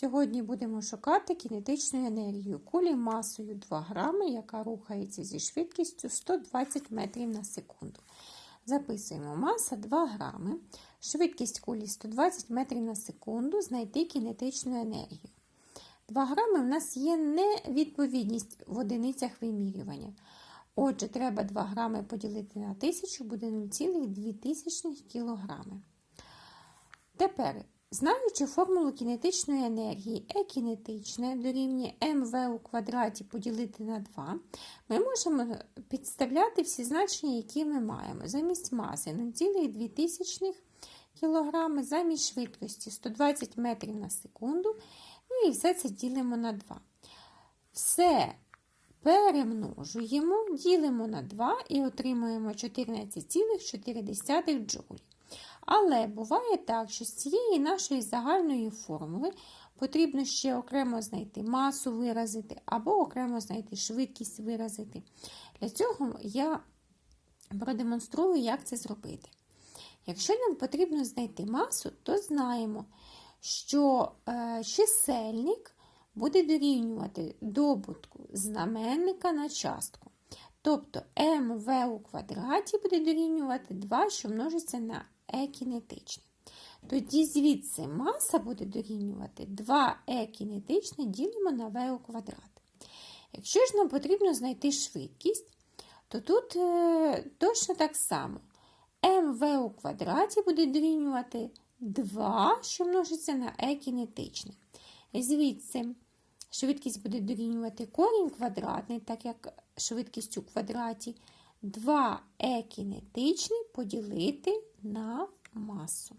Сьогодні будемо шукати кінетичну енергію кулі масою 2 грами, яка рухається зі швидкістю 120 метрів на секунду. Записуємо маса 2 грами, швидкість кулі 120 метрів на секунду, знайти кінетичну енергію. 2 грами в нас є невідповідність в одиницях вимірювання. Отже, треба 2 грами поділити на 1000, буде 0,2 кілограми. Тепер, знаючи формулу кінетичної енергії, E кінетичне дорівнює МВ у квадраті поділити на 2, ми можемо підставляти всі значення, які ми маємо. Замість маси 0,2 кг, замість швидкості 120 метрів на секунду. Ну і все це ділимо на 2. Все перемножуємо, ділимо на 2 і отримуємо 14,4 джоулі. Але буває так, що з цієї нашої загальної формули потрібно ще окремо знайти масу виразити, або окремо знайти швидкість виразити. Для цього я продемонструю, як це зробити. Якщо нам потрібно знайти масу, то знаємо, що е, чисельник буде дорівнювати добутку знаменника на частку. Тобто МВ у квадраті буде дорівнювати 2, що множиться на Е кінетичне. Тоді звідси маса буде дорівнювати 2 Е кінетичне ділимо на В у квадрат. Якщо ж нам потрібно знайти швидкість, то тут е, точно так само. МВ у квадраті буде дорівнювати 2, що множиться на Е кінетичне. Звідси швидкість буде дорівнювати корінь квадратний, так як швидкість у квадраті 2 Е кінетичний поділити на масу.